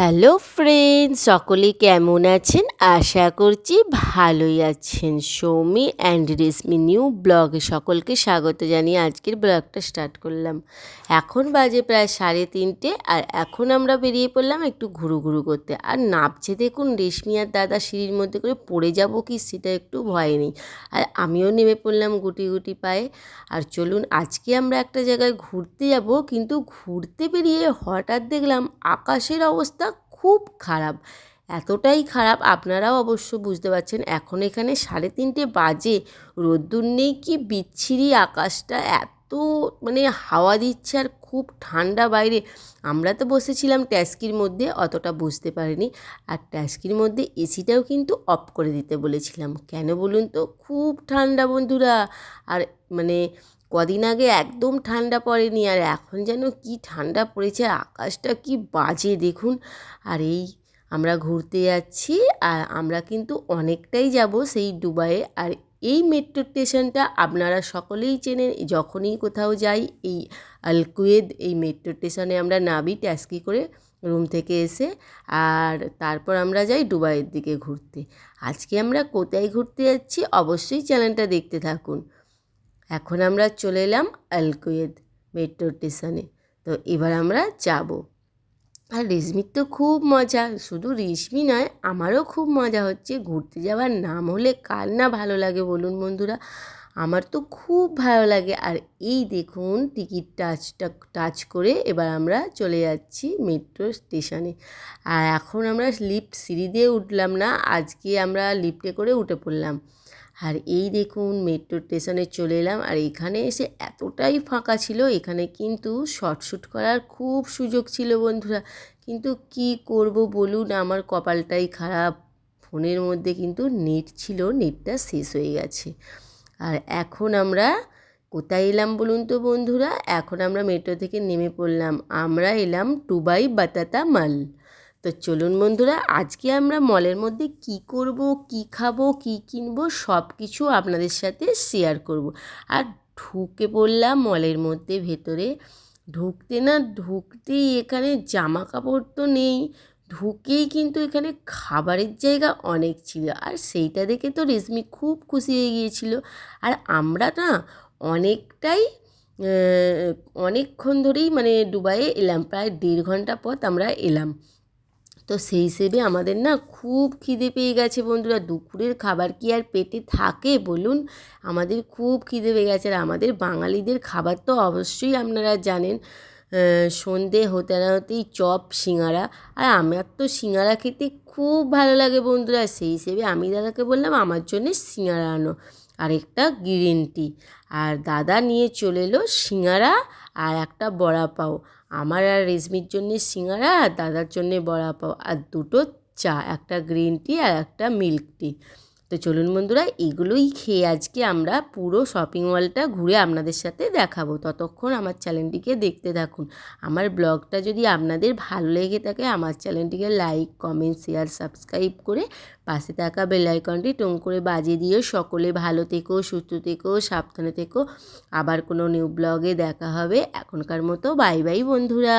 Hello friend সকলে কেমন আছেন? আশা করছি ভালোই আছেন। সৌমি অ্যান্ড রেশমি নিউ ব্লগে সকলকে স্বাগত জানিয়ে আজকের ব্লগটা স্টার্ট করলাম। এখন বাজে প্রায় সাড়ে তিনটে আর এখন আমরা বেরিয়ে পড়লাম একটু ঘুরু ঘুরু করতে। আর নাপছে দেখুন রেশমি আর দাদা সিঁড়ির মধ্যে করে পড়ে যাব কি সেটা একটু ভয় নেই। আর আমিও নেমে পড়লাম গুটি গুটি পায়ে। আর চলুন আজকে আমরা একটা জায়গায় ঘুরতে যাব। কিন্তু ঘুরতে বেরিয়ে হঠাৎ দেখলাম আকাশের অবস্থা খুব খারাপ। এতটাই খারাপ আপনারাও অবশ্য বুঝতে পারছেন, এখন এখানে সাড়ে তিনটে বাজে। রোদ্দুর নেই কি বিচ্ছিরি আকাশটা, এত মানে হাওয়া দিচ্ছে আর খুব ঠান্ডা বাইরে। আমরা তো বসেছিলাম ট্যাস্কির মধ্যে, অতটা বুঝতে পারিনি। আর ট্যাস্কির মধ্যে এসিটাও কিন্তু অফ করে দিতে বলেছিলাম। কেন বলুন তো? খুব ঠান্ডা বন্ধুরা। আর মানে কদিন আগে একদম ঠান্ডা পড়েনি আর এখন যেন কি ঠান্ডা পড়েছে, আকাশটা কি বাজে দেখুন। আর এই আমরা ঘুরতে যাচ্ছি আর আমরা কিন্তু অনেকটাই যাব সেই দুবাইয়ে। আর এই মেট্রো স্টেশনটা আপনারা সকলেই চেনেন, যখনই কোথাও যাই এই আলকুয়েদ এই মেট্রো স্টেশনে আমরা নাবি ট্যাক্সি করে রুম থেকে এসে আর তারপর আমরা যাই দুবাইয়ের দিকে ঘুরতে। আজকে আমরা কোথায় ঘুরতে যাচ্ছি অবশ্যই চ্যানেলটা দেখতে থাকুন। এখন আমরা চলে এলাম আলকুয়েদ মেট্রো স্টেশনে। তো এবার আমরা যাব। আর রেশমির তো খুব মজা, শুধু রেশমি নয়, আমারও খুব মজা হচ্ছে। ঘুরতে যাওয়ার নাম হলে কার না ভালো লাগে বলুন বন্ধুরা? আমার তো খুব ভালো লাগে। আর এই দেখুন, টিকিট টাচটা টাচ করে এবার আমরা চলে যাচ্ছি মেট্রো স্টেশনে। আর এখন আমরা লিফট সিঁড়ি দিয়ে উঠলাম না, আজকে আমরা লিফটে করে উঠে পড়লাম। আর এই দেখুন মেট্রো স্টেশনে চলে এলাম আর এখানে এসে এতটাই ফাঁকা ছিল, এখানে কিন্তু শর্ট শ্যুট করার খুব সুযোগ ছিল বন্ধুরা। কিন্তু কি করব বলুন, আমার কপালটাই খারাপ। ফোনের মধ্যে কিন্তু নেট ছিল নেটটা শেষ হয়ে গেছে। আর এখন আমরা কোথায় এলাম বলুন তো বন্ধুরা? এখন আমরা মেট্রো থেকে নেমে পড়লাম। আমরা এলাম টুবাই বাতাতা মাল তো চলুন বন্ধুরা, আজকে আমরা মলের মধ্যে কি করব, কি খাব, কি কিনবো সব কিছু আপনাদের সাথে শেয়ার করব। আর ঢুকে পড়লাম মলের মধ্যে ভেতরে। ঢুকতে না ঢুকতেই এখানে জামা কাপড় তো নেই। ঢুকেই কিন্তু এখানে খাবারের জায়গা অনেক ছিল। আর সেইটা দেখে তো রেশমি খুব খুশি হয়ে গিয়েছিল। আর আমরা না অনেকটাই অনেকক্ষণ ধরেই মানে দুবাইয়ে এলাম। প্রায় দেড় ঘণ্টা পথ আমরা এলাম। তো সেই হিসেবে আমাদের না খুব খিদে পেয়ে গেছে বন্ধুরা। দুপুরের খাবার কি আর পেটে থাকে বলুন? আমাদের খুব খিদে পেয়ে গেছে আর আমাদের বাঙালিদের খাবার তো অবশ্যই আপনারা জানেন সন্ধে হতে না হতেই চপ, সিঙ্গারা। আর আমার তো সিঙ্গারা খেতে খুব ভালো লাগে বন্ধুরা। সেই হিসেবে আমি দাদাকে বললাম, আমার জন্যে সিঙ্গারা আনো। আরেকটা গ্রিন টি আর দাদা নিয়ে চলে এলো সিঙারা আর একটা বড়া পাও। আমার আর রেশমির জন্যে সিঙারা আর দাদার জন্যে বড়া পাও। আর দুটো চা, একটা গ্রিন টি আর একটা মিল্ক টি তো চলুন বন্ধুরা, এগুলোই খেয়ে আজকে আমরা পুরো শপিং মলটা ঘুরে আপনাদের সাথে দেখাবো। ততক্ষণ আমার চ্যানেলটিকে দেখতে থাকুন। আমার ব্লগটা যদি আপনাদের ভালো লেগে থাকে, আমার চ্যানেলটিকে লাইক কমেন্ট শেয়ার সাবস্ক্রাইব করে পাশে থাকা বেলাইকনটি টং করে বাজিয়ে দিয়ে সকলে ভালো থেকো, সুস্থ থেকো, সাবধানে থেকো। আবার কোনো নিউ ব্লগে দেখা হবে। এখনকার মতো বাই বাই বন্ধুরা।